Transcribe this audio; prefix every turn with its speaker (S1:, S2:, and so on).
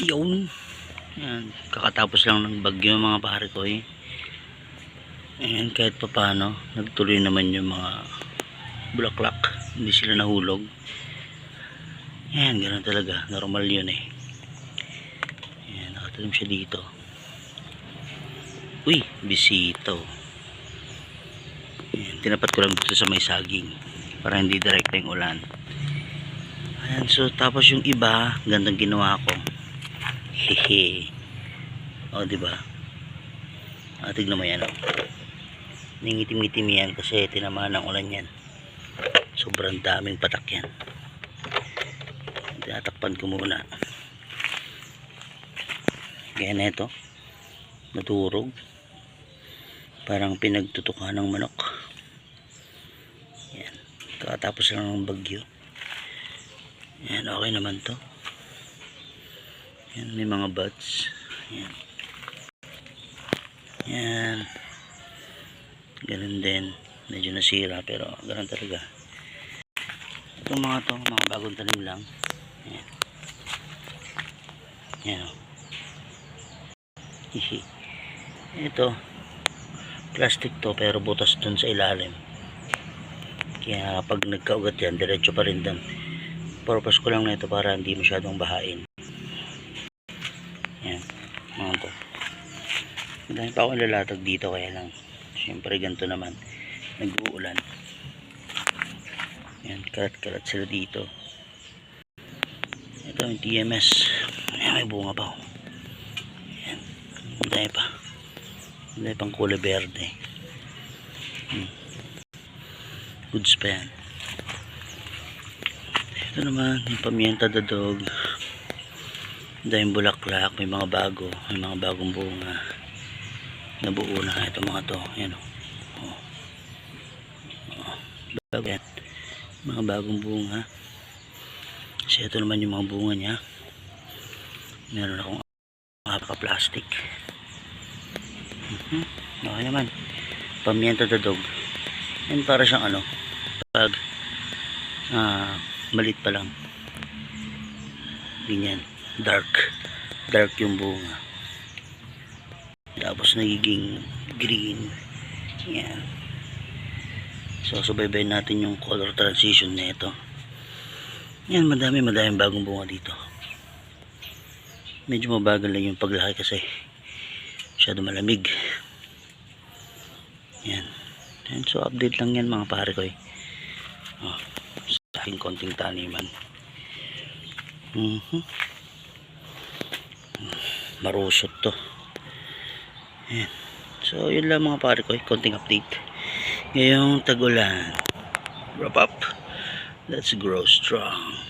S1: Yun. Yan. Kakatapos lang ng bagyo mga pare ko eh. Ayan, kahit pa paano, nagtuloy naman yung mga bulaklak. Hindi sila nahulog. Ayan, ganun talaga. Normal yun eh. Ayan, nakatalim siya dito. Uy, bisito. Ayan, tinapat ko lang dito sa may saging para hindi direkta yung ulan. Ayan, so tapos yung iba, gandang ginawa ko. Hehe. O, di ba? Ah, tignan mo yan, oh. Ningitim-ngitim yan kasi tinamaan ng ulan yan. Sobrang daming patak yan. Tinatakpan ko muna. Kaya na ito. Naturog. Parang pinagtutukan ng manok. Yan. Kakatapos lang ng bagyo. Yan, okay naman to. Yan, may mga buds. Yan. Yan. Ganun din. Medyo nasira pero ganun talaga. Itong mga to, mga bagong tanim lang. Yan. Yan o. Hihi. Ito. Plastic to pero butas dun sa ilalim. Kaya pag nagkaugat yan, diretso pa rin dun. Purpose ko lang na ito para hindi masyadong bahain. Madami pa akong lalatag dito kaya lang. Siyempre ganito naman. Nag-uulan. Yan. Karat-karat sila dito. Ito yung TMS. Ayan, may bunga pa. oh. Yan. Madami pa. Madami pang kulay berde. Hmm. Goods pa yan. Ito naman, yung pamienta dadog. Dahil bulaklak, may mga bago, may mga bagong bunga. Nabuo na ito mga to. Ayan o. Oh. Oh. Yan. Mga bagong bunga. Kasi ito naman yung mga bunga niya. Meron akong plastic. Mhm. Okay naman. Pamienta dadog. Yan para siyang ano. Pag ah, malit pa lang. Ganyan. Dark. Dark yung bunga. Tapos nagiging green. Yan. So, subaybay natin yung color transition nito. Yan, madami, madaming bagong bunga dito. Medyo mabagal lang yung paglaki kasi masyado malamig. Yan. Yan. So, update lang yan mga pare ko eh. Oh, sa aking konting taniman. Mhm. Marusot to. Yan. So, yun lang mga pare ko. Konting update. Ngayong tag-ulan. Wrap up. Let's grow strong.